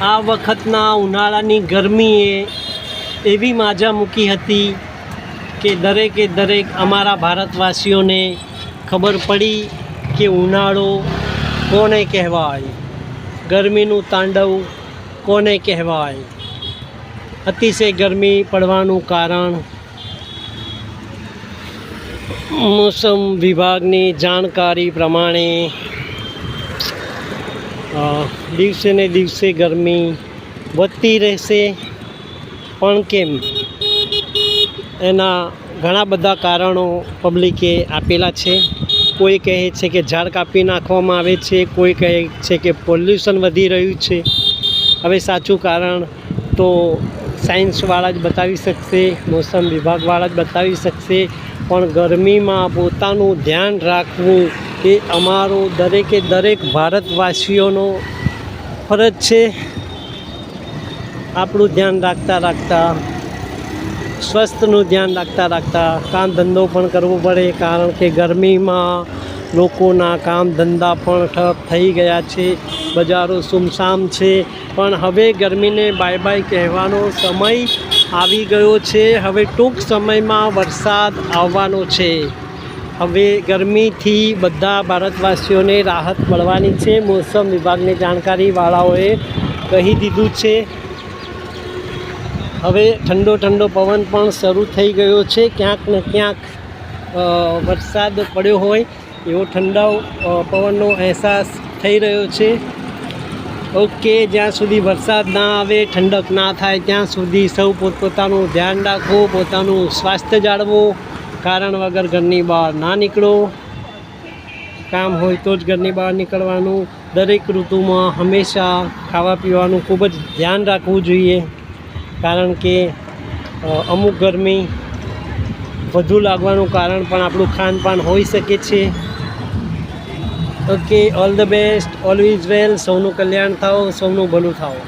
આ વખતના ઉનાળાની ગરમીએ એવી માજા મૂકી હતી કે દરેકે દરેક અમારા ભારતવાસીઓને ખબર પડી કે ઉનાળો કોને કહેવાય? ગરમીનું તાંડવ કોને કહેવાય? અતિશય ગરમી પડવાનું કારણ મોસમ વિભાગની જાણકારી પ્રમાણે દિવસે ને દિવસે ગરમી વધતી રહેશે. પણ કેમ? એના ઘણા બધા કારણો પબ્લિકે આપેલા છે. કોઈ કહે છે કે ઝાડ કાપી નાખવામાં આવે છે, કોઈ કહે છે કે પોલ્યુશન વધી રહ્યું છે. હવે સાચું કારણ તો સાયન્સવાળા જ બતાવી શકશે, મોસમ વિભાગવાળા જ બતાવી શકશે, પણ ગરમીમાં પોતાનું ધ્યાન રાખવું એ અમારો દરેકે દરેક ભારતવાસીઓનો ફરજ છે આપણું ધ્યાન રાખતા રાખતા, સ્વસ્થનું ધ્યાન રાખતા રાખતા કામ ધંધો પણ કરવો પડે, કારણ કે ગરમીમાં લોકોના કામ ધંધા પણ ઠપ થઈ ગયા છે, બજારો સુમસામ છે. પણ હવે ગરમીને બાય બાય કહેવાનો સમય આવી ગયો છે. હવે ટૂંક સમયમાં વરસાદ આવવાનો છે. હવે ગરમીથી બધા ભારતવાસીઓને રાહત મળવાની છે. મોસમ વિભાગની જાણકારીવાળાઓએ કહી દીધું છે. હવે ઠંડો ઠંડો પવન પણ શરૂ થઈ ગયો છે. ક્યાંક ને ક્યાંક વરસાદ પડ્યો હોય એવો ઠંડા પવનનો અહેસાસ થઈ રહ્યો છે. ઓકે જ્યાં સુધી વરસાદ ના આવે, ઠંડક ના થાય, ત્યાં સુધી સૌ પોતપોતાનું ધ્યાન રાખવું પોતાનું સ્વાસ્થ્ય જાળવવું કારણ વગર ઘરની બહાર ના નીકળો. કામ હોય તો જ ઘરની બહાર નીકળવાનું. દરેક ઋતુમાં હંમેશા ખાવા પીવાનું ખૂબ જ ધ્યાન રાખવું જોઈએ. કારણ કે અમુક ગરમી વધુ લાગવાનું કારણ પણ આપણું ખાનપાન હોઈ શકે છે. Okay all the best always well સૌનું કલ્યાણ થાઓ, સૌનું ભલું થાઓ.